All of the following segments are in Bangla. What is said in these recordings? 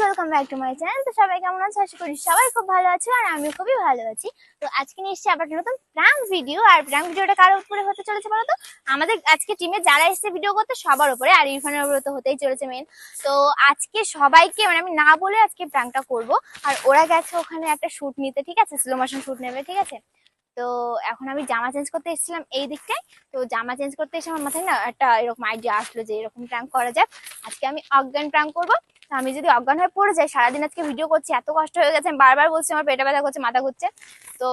Welcome back to my channel তো সবাই কেমন আছে? আশা করি সবাই খুব ভালো আছে আর আমি খুবই ভালো আছি। তো আজকে নিয়ে এসেছি আবার নতুন প্র্যাঙ্ক ভিডিও আর প্র্যাঙ্ক ভিডিওটা কার উপরে হতে চলেছে বলো তো? আমাদের আজকে টিমে যারা এসেছে ভিডিও করতে, সবার উপরে। আর ইরফানের উপরে তো হতেই চলেছে মেন তো আজকে সবাইকে মানে আমি না বলে আজকে প্র্যাঙ্কটা করব। আর ওরা গেছে ওখানে একটা শুট নিতে, ঠিক আছে? স্লো মোশন শুট নেবে, ঠিক আছে? তো এখন আমি জামা চেঞ্জ করতে এসেছিলাম এই দিকটায়। তো জামা চেঞ্জ করতে এসে আমার মাথায় না একটা এরকম আইডিয়া আসলো যে এরকম প্র্যাঙ্ক করা যাক। আজকে আমি অজ্ঞান প্র্যাঙ্ক করব। তো আমি যদি অজ্ঞান হয়ে পড়ে যাই, সারাদিন আজকে ভিডিও করছি, এত কষ্ট হয়ে গেছে বারবার বলছি আমার পেটে ব্যথা করছে, মাথা ঘুরছে। তো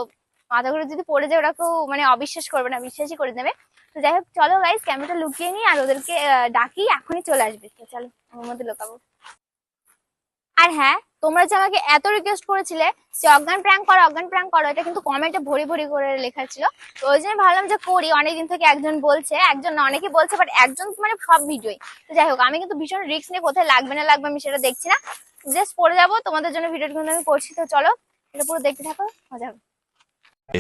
মাথা ঘুরে যদি পড়ে যায়, ওরা কেউ মানে অবিশ্বাস করবে না, বিশ্বাসই করে নেবে। তো যাই হোক, চলো গাইজ ক্যামেরাটা লুকিয়ে নিই আর ওদেরকে ডাকি, এখনই চলে আসবে। তো চলো, আমার মধ্যে লোকাবো। আর হ্যাঁ তোমরা যে আমাকে এত রিকোয়েস্ট করেছিলে যে অজ্ঞান প্র্যাঙ্ক করো অজ্ঞান প্র্যাঙ্ক করো এটা কিন্তু কমেন্টে ভরি ভরি করে লেখা ছিল। তো ওই জন্য ভাবলাম যে করি অনেকদিন থেকে একজন বলছে একজন না অনেকে বলছে বাট একজন মানে সব ভিডিওই তো যাই হোক আমি কিন্তু ভীষণ রিস্ক নিয়ে কোথায় লাগবে না লাগবে আমি সেটা দেখছি না। জাস্ট পড়ে যাব তোমাদের জন্য ভিডিওটা কিন্তু আমি করছি তো চলো এটা পুরো দেখতে থাকো মজা হবে।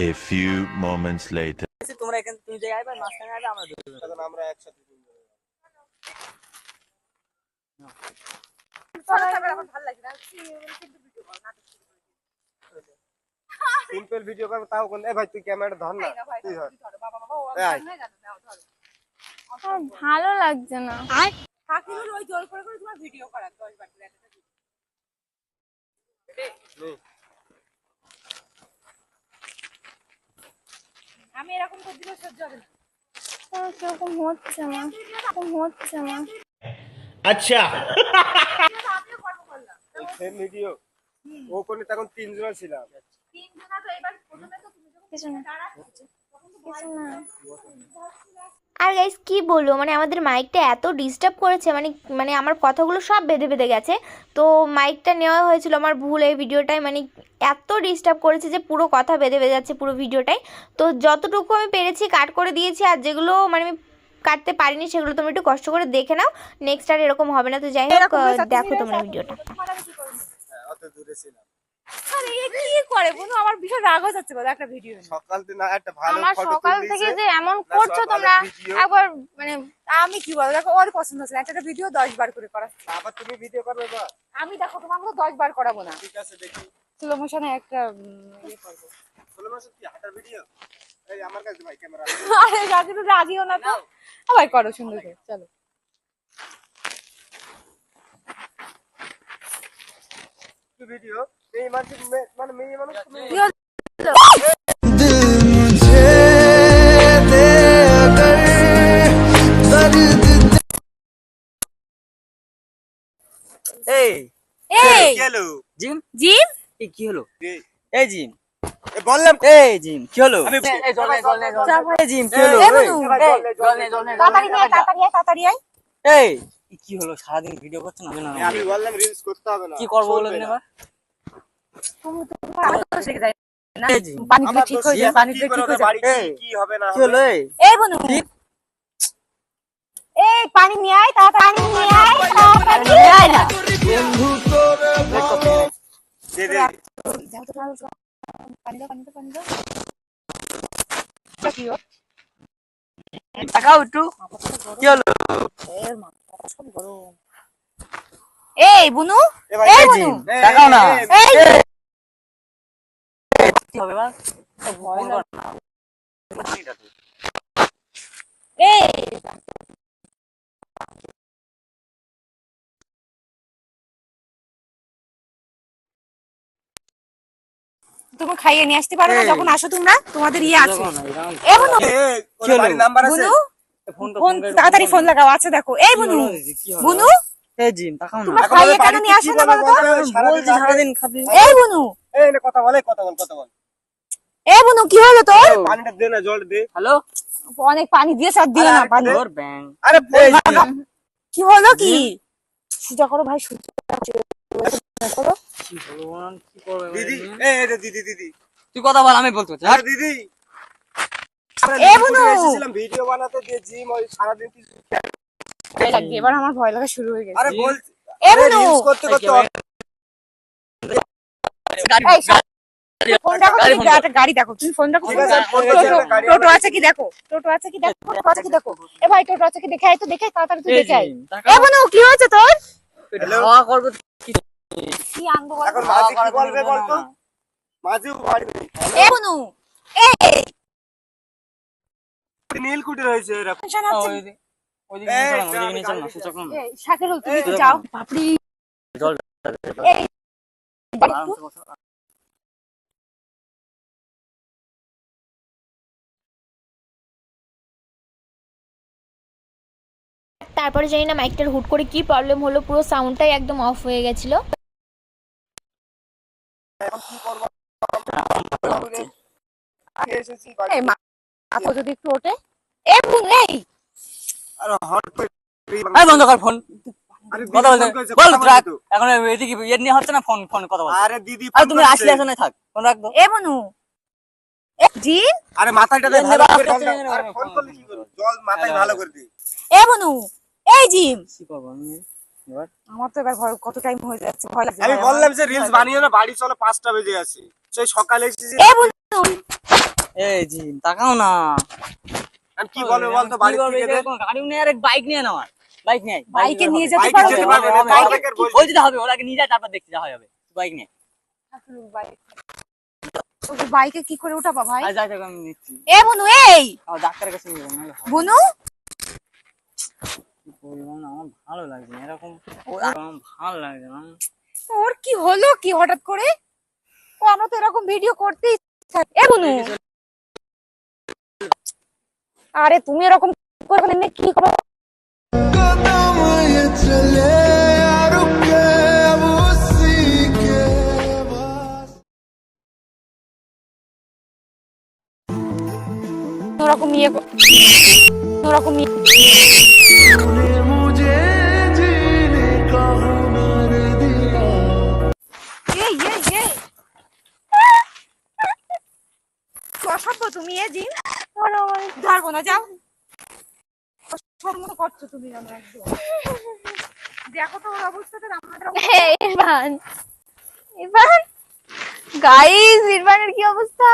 A few moments later. তোমরা এখানে তুমি জায়গায় আইবা মাঝখানে আইবা আমরা দুজন তখন আমরা একসাথে সিম্পল ভিডিও করব তাও কোন এ ভাই তুই ক্যামেরাটা ধর না তুই ধর। ভালো লাগছে না। আমি এরকম করে দিলে সহ্য হবে না। কীরকম হচ্ছে না হচ্ছে না। সেম ভিডিও ও কোনে তখন তিনজন ছিলাম। আর গাইস কি বলব? মানে আমাদের মাইকটা এত ডিস্টার্ব করেছে মানে মানে আমার কথাগুলো সব বেঁধে বেঁধে গেছে। তো মাইকটা নেওয়া হয়েছিল আমার ভুল এই ভিডিওটায় মানে এত ডিস্টার্ব করেছে যে পুরো কথা বেঁধে বেঁধে যাচ্ছে পুরো ভিডিওটাই তো যতটুকু আমি পেরেছি কাট করে দিয়েছি আর যেগুলো মানে আমি কাটতে পারিনি সেগুলো তুমি একটু কষ্ট করে দেখে নাও। নেক্সট আর এরকম হবে না তো যাই হোক দেখো তোমরা ভিডিওটা। হ্যাঁ, অত দূরে ছিলাম। আরে এ কি করে বন্ধু? আমার ভীষণ রাগ একটা ভিডিও সকাল থেকে না একটা ভালো আমার সকাল থেকে যে এমন করছ তোমরা একবার মানে আমি কি বলব দেখো ওর পছন্দ হচ্ছে একটা ভিডিও দশ বার করে করা। আবার তুমি ভিডিও করবে আমি দেখো দশ বার করাবো না। ঠিক আছে দেখি। স্লো মোশনে একটা ইয়ে করব ষোলো মাসের কি হাঁটার ভিডিও এই আমার কাছে ভাই ক্যামেরা। আরে রাজি তো রাজিও না তো? আবার করো সুন্দর করে চলো ভিডিও এই মানুষ মানে মেয়ে মানুষ এই এই! কি হলো? জিম জিম এই কি হলো? এই, এই জিম বললাম এই জিম কি হলো? আমি এই জল নে জল নে জল ভাই। জিম কি হলো? এই জল নে জল নে জল নে, তাড়াতাড়ি নিয়ে আয়, তাড়াতাড়ি আয়, তাড়াতাড়ি আয়। এই কি হলো? সারাদিন ভিডিও করছ না? আমি বললাম রিলস করতে হবে না। কি করব বলো দিন এবার? তুমি তো তোমার আদর শিখে যায় না। এই জিম। পানি আমার ঠিক হয়ে যায় পানি করে ঠিক হয়ে যায়। কি হবে না কি হলো? এই। এই বনু। এই পানি নিয়ে আয় তাড়াতাড়ি নিয়ে আয় তাড়াতাড়ি। নিয়ে আয় না। দে দে। যাও তো, যাও তো। পানি দাও পানি দাও পানি দাও এটা কি হলো? তাকাও একটু কি হলো এর মাথা সব গরম। এই বুনু এই এই বনু জিম এই, তাকাও না এই, এই হবে এবার ভয় না। এই তুমি খাইয়ে নিয়ে আসতে পারো না। যখন আসো তোমরা তোমাদের ইয়ে আছে। দেখো না, এরকম এ বুনু এ, ওর কি হলো? বাড়ির নাম্বার আছে? বুনু ফোন তাড়াতাড়ি ফোন লাগাও আছে দেখো। এই বুনু? বুনু এই জিম তাকাও না। তোমরা এখন খাইয়ে ওদের কেন বাড়িতে নিয়ে কি আসো না বলে? বলো তো? বলতে হবে? বলছি সারাদিন খাবি। এই বুনু এই নে কথা বলে কথা বল কথা বল। এই বুনু কি হলো তোর? পানিটা দে না জল দে। হ্যালো? অনেক পানি দিয়ে সার দিও না পানি। তোর ব্যাং। আরে এই কি হলো কি? সুজা করো ভাই সুজা করো। কি কি করবে দিদি জিম? এই এই দিদি দিদি। তুই কথা বল আমি বলতে আর দিদি। এ বুনু। এসেছিলাম ভিডিও বানাতে দিয়ে জিম ওই সারাদিন কি ভয় এবার আমার ভয় লাগা শুরু হয়ে গেছে। আরে বল এ বুনু! করতে করতে এই, এই ফোন দেখো গাড়ি তুমি? ফোন দেখো। তুমি ফোন দেখো? টোটো আছে কি দেখো? টোটো আছে কি দেখো? টোটো আছে কি দেখো? এ ভাই টোটো আছে কি দেখে তো দেখে তাড়াতাড়ি তুই এই দেখে আয়। এ কি হয়েছে তোর? কি আনব বল? এখন মাঝি কি বলবে কোনো বলতো? মাঝিও বাড়ি নেই। এ বনু এই নীলকুঠির হয়েছে এরকম। টেনশন ও, হচ্ছে ওইদিকে- ওইদিকে নিয়ে এই, না, ওইদিকে নিয়ে চলো না, গাড়ি সুচক না। এই শাকিরুল তুমি একটু যাও? দেখো। জল এই তারপরে জানি না মাইকটার হুট করে কি প্রবলেম হলো পুরো সাউন্ডটাই একদম অফ হয়ে গেছিল। এখন কি করব? আগে এসেছি এই মা যদি একটু ওঠে। এ এই আর হট করে বন্ধ কর ফোন। কথা বলতে বল রাখ। এখন এদিকে ইয়ে নিয়ে হচ্ছে না ফোন ফোন কথা বল আরে দিদি আর তুমি। আসলে আসলে থাক। ফোন রাখব এ বনু এ জিন আরে মাথাটা দিয়ে ভালো করে দাও। আরে ফোন করলে কি করব? জল মাথায় ভালো। করে দিই এ বনু এই জিম। কি করব আমি? আমার তো এবার ভয় কত টাইম হয়ে যাচ্ছে ভয় লাগছে আমি বললাম যে রিলস বানিও না বাড়ি চলো পাঁচটা বেজে আছে সেই সকালে এসেছি। এই জিম তাকাও না। আমি কি বলব বলতো বাড়ি থেকে? এটা কোনো আর বাইক নিয়ে বাইক নেই বাইকে নিয়ে যেতে পারো বাইকে- ওই যেতে হবে ওরা নিয়ে তারপর দেখতে যাওয়া যাবে বাইক নিয়ে। বাইকে কি করে উঠাবা ভাই? আর যাই আমি নিচ্ছি। এ বনু এই! ডাক্তারের কাছে হবে। বনু? কি আমার ভালো লাগছে না। এরকম আমার ভালো লাগছে না। ওর কি হলো কি হঠাৎ করে? ও আমরা তো এরকম ভিডিও করতেই। এ বনু! আরে তুমি এরকম কি ওরকম ইয়ে ওরকম ইয়ে জিন ধরবো না যাও। করছ তুমি একদম। দেখো তো ওর অবস্থাটা আমাদের অবস্থা। ইরফান। ইরফান? গাইস ইরফানের কি অবস্থা?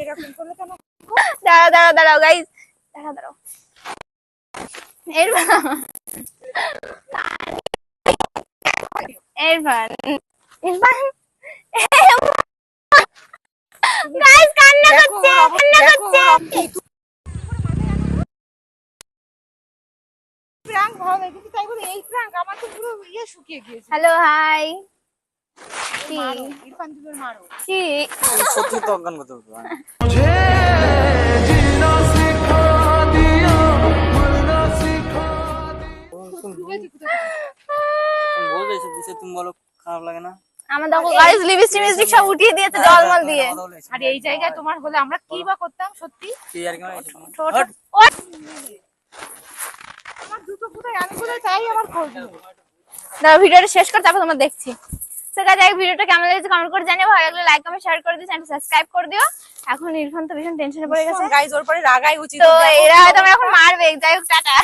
এরকম করলে কেন? দাঁড়া দাঁড়া দাঁড়াও গাইস দাঁড়া দাঁড়াও। ইরফান। ইরফান। ইরফান। গাইস কান্না করছে কান্না করছে। অবস্থা। প্রাঙ্ক হবে কিন্তু তাই বলে এই প্রাঙ্ক আমার তো পুরো ইয়ে শুকিয়ে গিয়েছে। হ্যালো হাই কি ইরফান তুমি মারো। কি? সত্যি তো অজ্ঞান করতে বলবে তুমি বলো খারাপ লাগে না। আমার দেখো গাইস লিপস্টিক মিস্টিক সব উঠিয়ে দিয়েছে জলমল দিয়ে। আর এই জায়গায় তোমার হলে আমরা কি বা করতাম সত্যি? আমার দুটো কোথায়? আমি কোথায়? আমার খোঁজ। ভিডিওটা শেষ কর তারপর তোমরা দেখছি। সো ভিডিওটা কেমন লেগেছে কমেন্ট করে জানিও। ভালো লাগলে লাইক কমেন্ট শেয়ার করে দিও চ্যানেল সাবস্ক্রাইব করে দিও। এখন ইরফান তো ভীষণ টেনশনে পড়ে গেছে। গাইজ ওর পরে রাগাই উচিত। তো এরা হয়তো আমার এখন মারবে। যাই হোক টাটা।